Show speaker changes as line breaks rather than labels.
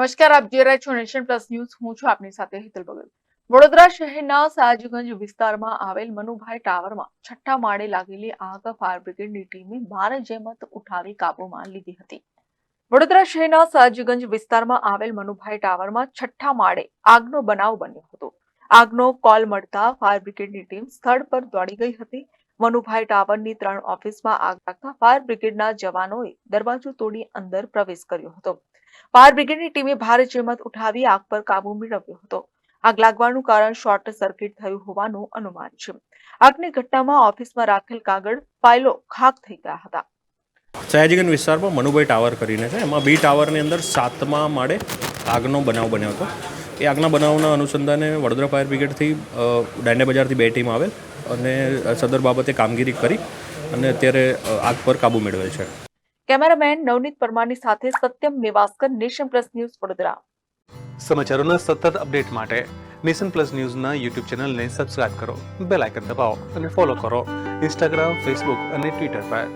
નમસ્કાર, આપ જોઈ રહ્યા છો નેશન પ્લસ ન્યૂઝ. હું છું આપની સાથે હિતલ બગલ વડોદરા શહેરના સાજગંજ વિસ્તારમાં આવેલ મનુભાઈ ટાવરમાં છઠ્ઠા માળે લાગેલી આગ ફાયર બ્રિગેડની ટીમે બાર જેમત ઉઠાવી કાબુમાં લીધી હતી. વડોદરા શહેરના સાજગંજ વિસ્તારમાં આવેલ મનુભાઈ ટાવરમાં છઠ્ઠા માળે આગનો બનાવ બન્યો હતો. આગનો કોલ મળતા ફાયર બ્રિગેડની ટીમ સ્થળ પર દોડી ગઈ હતી. મનુભાઈ ટાવરની ત્રણ ઓફિસમાં આગ લાગતા ફાયર બ્રિગેડના જવાનોએ દરવાજો તોડી અંદર પ્રવેશ કર્યો હતો. ફાયર બ્રિગેડની ટીમે ભારે જહેમત ઉઠાવી આગ પર કાબુ મેળવ્યો હતો. આગ લાગવાનું કારણ શોર્ટ સર્કિટ થયું હોવાનું અનુમાન છે. આગની ઘટનામાં ઓફિસમાં રાખેલ કાગળ, ફાઇલો ખાક થઈ ગયા હતા.
સયાજીગંજ વિસ્તારમાં મનુભાઈ ટાવર કરીને છે. એમાં બી ટાવરની અંદર સાતમા માળે આગનો બનાવ બન્યો હતો. એ આગના બનાવના અનુસંધાને વડોદરા ફાયર બ્રિગેડથી દાંડિયા બજારથી બે ટીમ આવેલ. અને સદર બાબતે કામગીરી કરી અને અત્યારે આગ પર કાબૂ મેળવેલ છે.
કેમેરામેન નવનીત પરમારની સાથે Satyam Niwaskar nation plus news Vadodara.
સમાચારોના સતત અપડેટ માટે નેશન પ્લસ ન્યૂઝના યુટ્યુબ ચેનલને સબસ્ક્રાઇબ કરો બેલ આઇકન દબાવો અને ફોલો કરો ઇન્સ્ટાગ્રામ ફેસબુક અને ટ્વિટર પર.